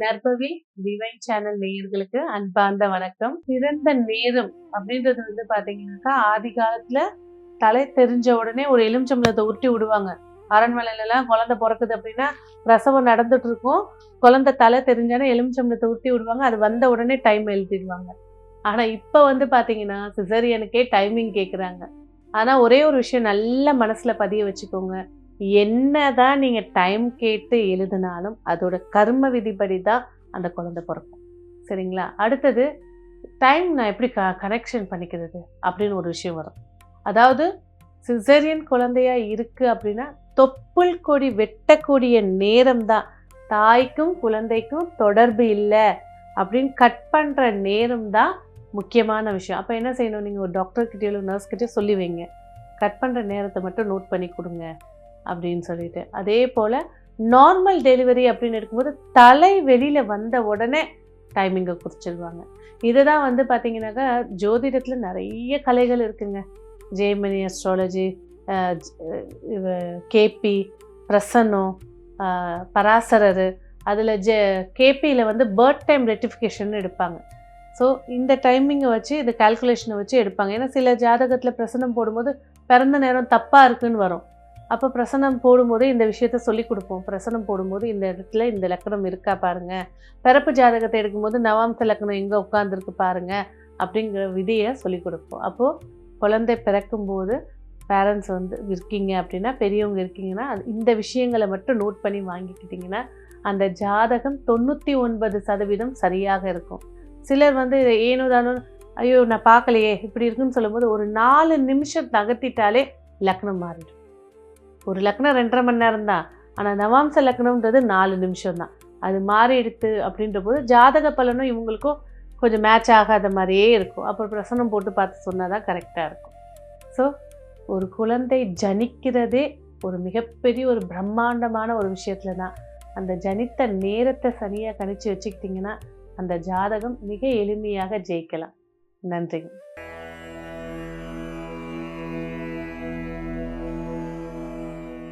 நற்பவி divine channel நேயர்களுக்கு அன்பார்ந்த வணக்கம். பிறந்த நேரம் அப்படின்றது வந்து பாத்தீங்கன்னாக்கா ஆதி காலத்துல தலை தெரிஞ்ச உடனே ஒரு எலுமிச்சம்பழத்தை உருட்டி விடுவாங்க. அரண்மனையில எல்லாம் குழந்தை பிறக்குது அப்படின்னா பிரசவம் நடந்துட்டு இருக்கும் குழந்தை தலை தெரிஞ்சானே எலுமிச்சம்பழத்தை உருட்டி விடுவாங்க. அது வந்த உடனே டைம் எழுதிடுவாங்க. ஆனா இப்ப வந்து பாத்தீங்கன்னா சிசரியனுக்கே டைமிங் கேட்குறாங்க ஆனா ஒரே ஒரு விஷயம் நல்ல மனசுல பதிய வச்சுக்கோங்க. என்னதான் நீங்கள் டைம் கேட்டு எழுதினாலும் அதோட கர்ம விதிப்படி தான் அந்த குழந்தை பிறக்கும். சரிங்களா? அடுத்தது டைம் நான் எப்படி க கனெக்ஷன் பண்ணிக்கிறது அப்படின்னு ஒரு விஷயம் வரும். அதாவது சிசேரியன் குழந்தையா இருக்குது அப்படின்னா தொப்புள் கொடி வெட்டக்கூடிய நேரம் தான் தாய்க்கும் குழந்தைக்கும் தொடர்பு இல்லை அப்படின்னு கட் பண்ணுற நேரம் தான் முக்கியமான விஷயம். அப்போ என்ன செய்யணும்? நீங்கள் ஒரு டாக்டர்கிட்டயோ நர்ஸ்கிட்டயோ சொல்லி வைங்க கட் பண்ணுற நேரத்தை மட்டும் நோட் பண்ணி கொடுங்க. அப்படின்னு சொல்லிட்டு. அதே போல் நார்மல் டெலிவரி அப்படின்னு எடுக்கும்போது தலை வெளியில் வந்த உடனே டைமிங்கை குறிச்சிடுவாங்க இதை தான் வந்து பார்த்தீங்கன்னாக்கா ஜோதிடத்தில் நிறைய கலைகள் இருக்குங்க. ஜெய்மனி அஸ்ட்ராலஜி கேபி பிரசன்னம் பராசரர் அதில் ஜெ கேபியில் வந்து பேர்த் டைம் ரெட்டிஃபிகேஷன் எடுப்பாங்க. ஸோ இந்த டைமிங்கை வச்சு இந்த கால்குலேஷனை வச்சு எடுப்பாங்க. ஏன்னா சில ஜாதகத்தில் பிரசனம் போடும்போது பிறந்த நேரம் தப்பாக இருக்குன்னு வரும். அப்போ பிரசனம் போடும்போது இந்த விஷயத்த சொல்லி கொடுப்போம். பிரசனம் போடும்போது இந்த இடத்துல இந்த லக்கணம் இருக்கா பாருங்க. பிறப்பு ஜாதகத்தை எடுக்கும்போது நவாம்ச லக்கணம் எங்கே உட்காந்துருக்கு பாருங்க அப்படிங்கிற விதியை சொல்லி கொடுப்போம். அப்போது குழந்தை பிறக்கும்போது பேரண்ட்ஸ் வந்து இருக்கீங்க அப்படின்னா பெரியவங்க இருக்கீங்கன்னா இந்த விஷயங்களை மட்டும் நோட் பண்ணி வாங்கிக்கிட்டிங்கன்னா அந்த ஜாதகம் தொண்ணூற்றி ஒன்பது சதவீதம் சரியாக இருக்கும். சிலர் வந்து இதை ஏனோ தானோ ஐயோ நான் பார்க்கலையே இப்படி இருக்குன்னு சொல்லும்போது ஒரு நாலு நிமிஷம் நகர்த்திட்டாலே லக்னம் மாறிடும். ஒரு லக்னம் ரெண்டரை மணி நேரம் தான். ஆனால் நவாம்ச லக்னம்ன்றது நாலு நிமிஷம் தான். அது மாறி எடுத்து அப்படின்ற போது ஜாதக பலனும் இவங்களுக்கும் கொஞ்சம் மேட்ச் ஆகாத மாதிரியே இருக்கும். அப்புறம் பிரசனம் போட்டு பார்த்து சொன்னால் தான் கரெக்டாக இருக்கும். ஸோ ஒரு குழந்தை ஜனிக்கிறதே ஒரு மிகப்பெரிய ஒரு பிரம்மாண்டமான ஒரு விஷயத்தில் தான். அந்த ஜனித்த நேரத்தை சரியாக கணிச்சு வச்சுக்கிட்டிங்கன்னா அந்த ஜாதகம் மிக எளிமையாக ஜெயிக்கலாம். நன்றிங்க.